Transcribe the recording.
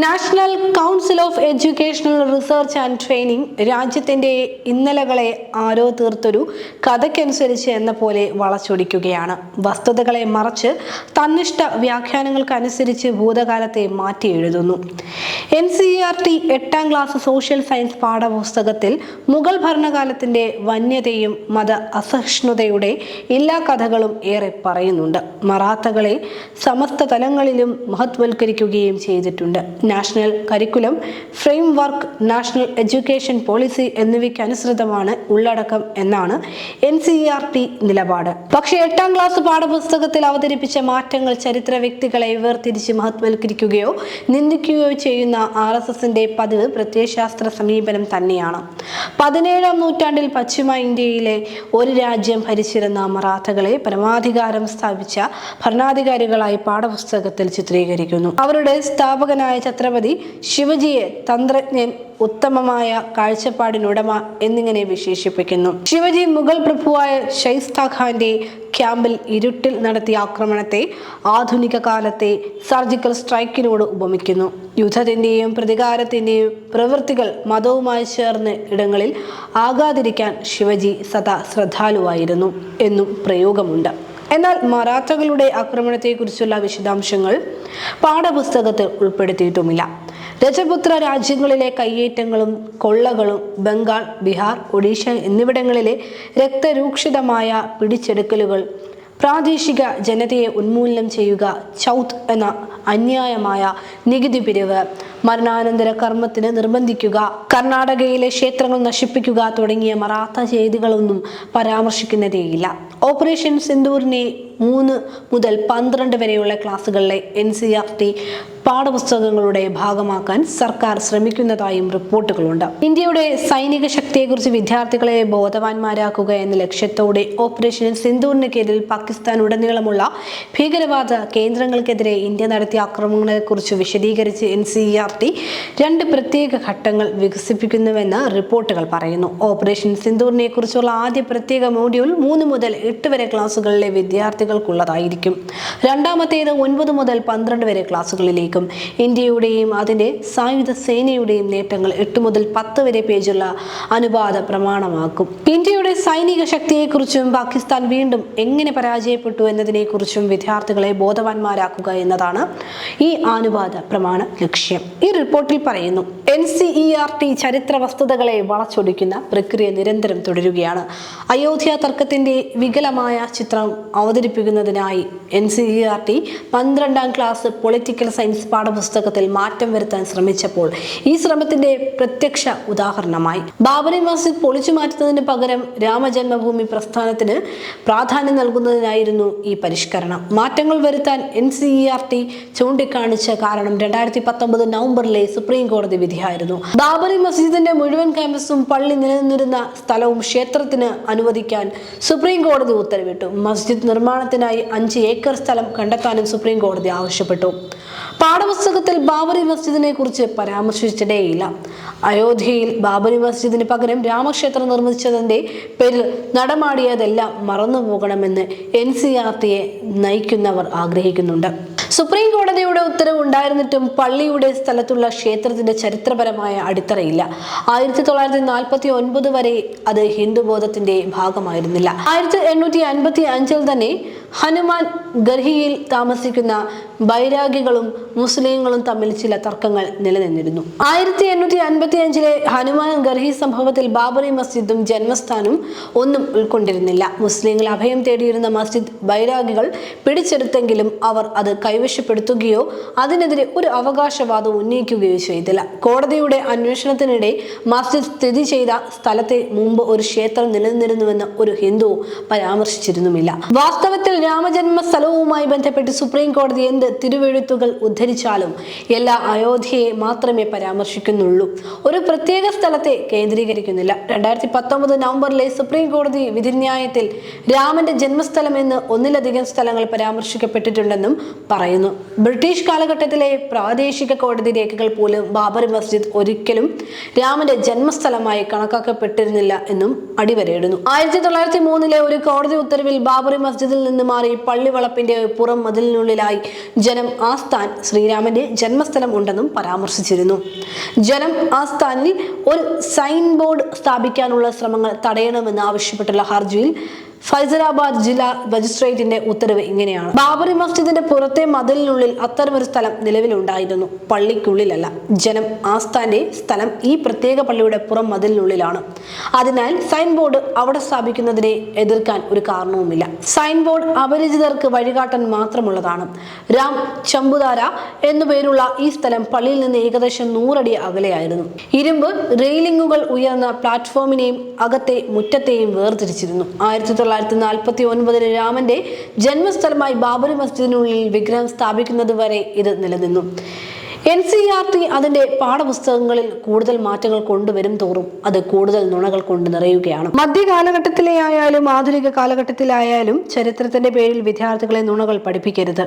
National council of educational research and training രാജ്യത്തിന്റെ ഇന്നലകളെ ആരോ തീർത്തൊരു കഥയ്ക്കനുസരിച്ച് എന്ന പോലെ വളച്ചൊടിക്കുകയാണ്. വസ്തുതകളെ മറച്ച് തന്നിഷ്ട വ്യാഖ്യാനങ്ങൾക്കനുസരിച്ച് ഭൂതകാലത്തെ മാറ്റി എഴുതുന്നു. എൻ സി ആർ ടി എട്ടാം ക്ലാസ് സോഷ്യൽ സയൻസ് പാഠപുസ്തകത്തിൽ മുഗൾ ഭരണകാലത്തിന്റെ വന്യതയും മത അസഹിഷ്ണുതയുടെ എല്ലാ കഥകളും ഏറെ പറയുന്നുണ്ട്. മറാത്തകളെ സമസ്ത തലങ്ങളിലും മഹത്വൽക്കരിക്കുകയും ചെയ്തിട്ടുണ്ട്. National curriculum framework national education policy എന്നിവയ്ക്ക് അനുസൃതമാണ് ഉള്ളടക്കം എന്നാണ് എൻ സി ആർ ടി നിലപാട്. പക്ഷേ എട്ടാം ക്ലാസ് പാഠപുസ്തകത്തിൽ അവതരിപ്പിച്ച മാറ്റങ്ങൾ ചരിത്ര വ്യക്തികളെ വേർതിരിച്ച് മഹത്വൽക്കരിക്കുകയോ നിന്ദിക്കുകയോ ചെയ്യുന്ന ആർ എസ് എസിന്റെ പതിവ് പ്രത്യയശാസ്ത്ര സമീപനം തന്നെയാണ്. പതിനേഴാം നൂറ്റാണ്ടിൽ പശ്ചിമ ഇന്ത്യയിലെ ഒരു രാജ്യം ഭരിച്ചിരുന്ന മറാത്തകളെ പരമാധികാരം സ്ഥാപിച്ച ഭരണാധികാരികളായി പാഠപുസ്തകത്തിൽ ചിത്രീകരിക്കുന്നു. അവരുടെ സ്ഥാപകനായ ഛത്രപതി ശിവജിയെ തന്ത്രജ്ഞൻ ഉത്തമമായ കാഴ്ചപ്പാടിനുടമ എന്നിങ്ങനെ വിശേഷിപ്പിക്കുന്നു. ശിവജി മുഗൾ പ്രഭുവായ ഷൈസ്ത ഖാന്റെ ക്യാമ്പിൽ ഇരുട്ടിൽ നടത്തിയ ആക്രമണത്തെ ആധുനിക കാലത്തെ സർജിക്കൽ സ്ട്രൈക്കിനോട് ഉപമിക്കുന്നു. യുദ്ധത്തിന്റെയും പ്രതികാരത്തിന്റെയും പ്രവൃത്തികൾ മതവുമായി ചേർന്ന് ഇടങ്ങളിൽ ആകാതിരിക്കാൻ ശിവജി സദാ ശ്രദ്ധാലുവായിരുന്നു എന്നും പ്രയോഗമുണ്ട്. എന്നാൽ മറാത്തകളുടെ ആക്രമണത്തെക്കുറിച്ചുള്ള വിശദാംശങ്ങൾ പാഠപുസ്തകത്തിൽ ഉൾപ്പെടുത്തിയിട്ടുമില്ല. രജപുത്ര രാജ്യങ്ങളിലെ കയ്യേറ്റങ്ങളും കൊള്ളകളും ബംഗാൾ ബീഹാർ ഒഡീഷ എന്നിവിടങ്ങളിലെ രക്തരൂക്ഷിതമായ പിടിച്ചെടുക്കലുകൾ പ്രാദേശിക ജനതയെ ഉന്മൂലനം ചെയ്യുക ചൗത്ത് എന്ന അന്യായമായ നികുതി പിരിവ്. മരണാനന്തര കർമ്മത്തിന് നിർബന്ധിക്കുക. കർണാടകയിലെ ക്ഷേത്രങ്ങൾ നശിപ്പിക്കുക തുടങ്ങിയ മറാത്ത ചെയ്തികളൊന്നും പരാമർശിക്കുന്നതേയില്ല. ഓപ്പറേഷൻ സിന്ദൂറിനെ മൂന്ന് മുതൽ പന്ത്രണ്ട് വരെയുള്ള ക്ലാസ്സുകളിലെ എൻ സി ആർ ടി പാഠപുസ്തകങ്ങളുടെ ഭാഗമാക്കാൻ സർക്കാർ ശ്രമിക്കുന്നതായും റിപ്പോർട്ടുകളുണ്ട്. ഇന്ത്യയുടെ സൈനിക ശക്തിയെക്കുറിച്ച് വിദ്യാർത്ഥികളെ ബോധവാന്മാരാക്കുക എന്ന ലക്ഷ്യത്തോടെ ഓപ്പറേഷൻ സിന്ധൂറിന് കീഴിൽ പാകിസ്ഥാൻ ഉടനീളമുള്ള ഭീകരവാദ കേന്ദ്രങ്ങൾക്കെതിരെ ഇന്ത്യ നടത്തിയ ആക്രമണങ്ങളെക്കുറിച്ച് വിശദീകരിച്ച് എൻ സി ആർ ടി രണ്ട് പ്രത്യേക ഘട്ടങ്ങൾ വികസിപ്പിക്കുന്നുവെന്ന് റിപ്പോർട്ടുകൾ പറയുന്നു. ഓപ്പറേഷൻ സിന്ധൂറിനെ കുറിച്ചുള്ള ആദ്യ പ്രത്യേക മോഡ്യൂൾ മൂന്ന് മുതൽ എട്ട് വരെ ക്ലാസ്സുകളിലെ വിദ്യാർത്ഥികൾക്കുള്ളതായിരിക്കും. രണ്ടാമത്തേത് ഒൻപത് മുതൽ പന്ത്രണ്ട് വരെ ക്ലാസ്സുകളിലേക്കും ഇന്ത്യയുടെയും അതിന്റെ സായുധ സേനയുടെയും നേട്ടങ്ങൾ എട്ട് മുതൽ പത്ത് വരെ പേജുള്ള അനുപാത പ്രമാണമാക്കും. ഇന്ത്യയുടെ സൈനിക ശക്തിയെക്കുറിച്ചും പാകിസ്ഥാൻ വീണ്ടും എങ്ങനെ പരാജയപ്പെട്ടു എന്നതിനെക്കുറിച്ചും വിദ്യാർത്ഥികളെ ബോധവാന്മാരാക്കുക എന്നതാണ് ഈ അനുപാത പ്രമാണ ലക്ഷ്യം. ഈ റിപ്പോർട്ടിൽ പറയുന്നു N C E R T ചരിത്ര വസ്തുതകളെ വളച്ചൊടിക്കുന്ന പ്രക്രിയ നിരന്തരം തുടരുകയാണ്. അയോധ്യ തർക്കത്തിന്റെ വികലമായ ചിത്രം അവതരിപ്പിക്കുന്നതിനായി N C E R T പന്ത്രണ്ടാം ക്ലാസ് പൊളിറ്റിക്കൽ സയൻസ് പാഠപുസ്തകത്തിൽ മാറ്റം വരുത്താൻ ശ്രമിച്ചപ്പോൾ ഈ ശ്രമത്തിന്റെ പ്രത്യക്ഷ ഉദാഹരണമായി. ബാബറി മസ്ജിദ് പൊളിച്ചു മാറ്റുന്നതിന് പകരം രാമജന്മഭൂമി പ്രസ്ഥാനത്തിന് പ്രാധാന്യം നൽകുന്നതിനായിരുന്നു ഈ പരിഷ്കരണം. മാറ്റങ്ങൾ വരുത്താൻ N C E R T ചൂണ്ടിക്കാണിച്ച കാരണം രണ്ടായിരത്തി പത്തൊമ്പത് നവംബറിലെ സുപ്രീം കോടതി വിധിയായിരുന്നു. ബാബറി മസ്ജിദിന്റെ മുഴുവൻ ക്യാമ്പസും പള്ളി നിലനിന്നിരുന്ന സ്ഥലവും ക്ഷേത്രത്തിന് അനുവദിക്കാൻ സുപ്രീം കോടതി ഉത്തരവിട്ടു. മസ്ജിദ് നിർമ്മാണത്തിനായി അഞ്ച് ഏക്കർ സ്ഥലം കണ്ടെത്താനും സുപ്രീം കോടതി ആവശ്യപ്പെട്ടു. പാഠപുസ്തകത്തിൽ ബാബറി മസ്ജിദിനെ കുറിച്ച് പരാമർശിച്ചിട്ടേയില്ല. അയോധ്യയിൽ ബാബറി മസ്ജിദിന് പകരം രാമക്ഷേത്രം നിർമ്മിച്ചതിന്റെ പേരിൽ നടമാടിയതെല്ലാം മറന്നുപോകണമെന്ന് എൻ സി ആർ ടിയെ നയിക്കുന്നവർ ആഗ്രഹിക്കുന്നുണ്ട്. സുപ്രീം കോടതിയുടെ ഉത്തരവ് ഉണ്ടായിരുന്നിട്ടും പള്ളിയുടെ സ്ഥലത്തുള്ള ക്ഷേത്രത്തിന്റെ ചരിത്രപരമായ അടിത്തറയില്ല. ആയിരത്തി തൊള്ളായിരത്തി നാൽപ്പത്തി ഒൻപത് വരെ അത് ഹിന്ദുബോധത്തിന്റെ ഭാഗമായിരുന്നില്ല. ആയിരത്തി എണ്ണൂറ്റി അൻപത്തി അഞ്ചിൽ തന്നെ ഹനുമാൻ ഗർഹിയിൽ താമസിക്കുന്ന ബൈരാഗികളും മുസ്ലിങ്ങളും തമ്മിൽ ചില തർക്കങ്ങൾ നിലനിന്നിരുന്നു. ആയിരത്തി എണ്ണൂറ്റി അൻപത്തി അഞ്ചിലെ ഹനുമാൻ ഗർഹി സംഭവത്തിൽ ബാബറി മസ്ജിദും ജന്മസ്ഥാനും ഒന്നും ഉൾക്കൊണ്ടിരുന്നില്ല. മുസ്ലിങ്ങൾ അഭയം തേടിയിരുന്ന മസ്ജിദ് ബൈരാഗികൾ പിടിച്ചെടുത്തെങ്കിലും അവർ അത് കൈവശപ്പെടുത്തുകയോ അതിനെതിരെ ഒരു അവകാശവാദം ഉന്നയിക്കുകയോ ചെയ്തില്ല. കോടതിയുടെ അന്വേഷണത്തിനിടെ മസ്ജിദ് സ്ഥിതി ചെയ്ത സ്ഥലത്തെ മുമ്പ് ഒരു ക്ഷേത്രം നിലനിന്നിരുന്നുവെന്ന് ഒരു ഹിന്ദു പരാമർശിച്ചിരുന്നുമില്ല. വാസ്തവത്തിൽ രാമജന്മ സ്ഥലവുമായി ബന്ധപ്പെട്ട് സുപ്രീം കോടതി എന്ത് തിരുവെഴുത്തുകൾ ഉദ്ധരിച്ചാലും എല്ലാ അയോധ്യയെ മാത്രമേ പരാമർശിക്കുന്നുള്ളൂ. ഒരു പ്രത്യേക സ്ഥലത്തെ കേന്ദ്രീകരിക്കുന്നില്ല. രണ്ടായിരത്തി പത്തൊമ്പത് നവംബറിലെ സുപ്രീം കോടതി വിധിന്യായത്തിൽ രാമന്റെ ജന്മസ്ഥലം എന്ന് ഒന്നിലധികം സ്ഥലങ്ങൾ പരാമർശിക്കപ്പെട്ടിട്ടുണ്ടെന്നും പറയുന്നു. ബ്രിട്ടീഷ് കാലഘട്ടത്തിലെ പ്രാദേശിക കോടതി രേഖകൾ പോലും ബാബറി മസ്ജിദ് ഒരിക്കലും രാമന്റെ ജന്മസ്ഥലമായി കണക്കാക്കപ്പെട്ടിരുന്നില്ല എന്നും അടിവരയിടുന്നു. ആയിരത്തി തൊള്ളായിരത്തി മൂന്നിലെ ഒരു കോടതി ഉത്തരവിൽ ബാബറി മസ്ജിദിൽ നിന്ന് മാറി പള്ളിവളപ്പിന്റെ പുറം മതിലിനുള്ളിലായി. ജനം ആസ്ഥാൻ ശ്രീരാമന്റെ ജന്മസ്ഥലം ഉണ്ടെന്നും പരാമർശിച്ചിരുന്നു. ജനം ആസ്ഥാനിൽ ഒരു സൈൻ ബോർഡ് സ്ഥാപിക്കാനുള്ള ശ്രമങ്ങൾ തടയണമെന്ന് ആവശ്യപ്പെട്ടുള്ള ഹർജിയിൽ ഫൈസലാബാദ് ജില്ലാ മജിസ്ട്രേറ്റിന്റെ ഉത്തരവ് ഇങ്ങനെയാണ്. ബാബറി മസ്ജിദിന്റെ പുറത്തെ മതിലിനുള്ളിൽ അത്തരമൊരു സ്ഥലം നിലവിലുണ്ടായിരുന്നു. പള്ളിക്കുള്ളിലല്ല. ജനം ആസ്ഥാന്റെ സ്ഥലം ഈ പ്രത്യേക പള്ളിയുടെ പുറം മതിലിനുള്ളിലാണ്. അതിനാൽ സൈൻ ബോർഡ് അവിടെ സ്ഥാപിക്കുന്നതിനെ എതിർക്കാൻ ഒരു കാരണവുമില്ല. സൈൻ ബോർഡ് അപരിചിതർക്ക് വഴികാട്ടാൻ മാത്രമുള്ളതാണ്. രാം ചമ്പുതാര എന്നുപേരുള്ള ഈ സ്ഥലം പള്ളിയിൽ നിന്ന് ഏകദേശം നൂറടി അകലെയായിരുന്നു. ഇരുമ്പ് റെയിലിംഗുകൾ ഉയർന്ന പ്ലാറ്റ്ഫോമിനെയും അകത്തെ മുറ്റത്തെയും വേർതിരിച്ചിരുന്നു. ആയിരത്തി തൊള്ളായിരത്തി നാൽപ്പത്തി ഒൻപതിൽ രാമന്റെ ജന്മസ്ഥലമായി ബാബറി മസ്ജിദിനുള്ളിൽ വിഗ്രഹം സ്ഥാപിക്കുന്നത് വരെ ഇത് നിലനിന്നു. എൻ സി ആർ ടി അതിന്റെ പാഠപുസ്തകങ്ങളിൽ കൂടുതൽ മാറ്റങ്ങൾ കൊണ്ടുവരും തോറും അത് കൂടുതൽ നുണകൾ കൊണ്ട് നിറയുകയാണ്. മധ്യകാലഘട്ടത്തിലെ ആയാലും ആധുനിക കാലഘട്ടത്തിലായാലും ചരിത്രത്തിന്റെ പേരിൽ വിദ്യാർത്ഥികളെ നുണകൾ പഠിപ്പിക്കരുത്.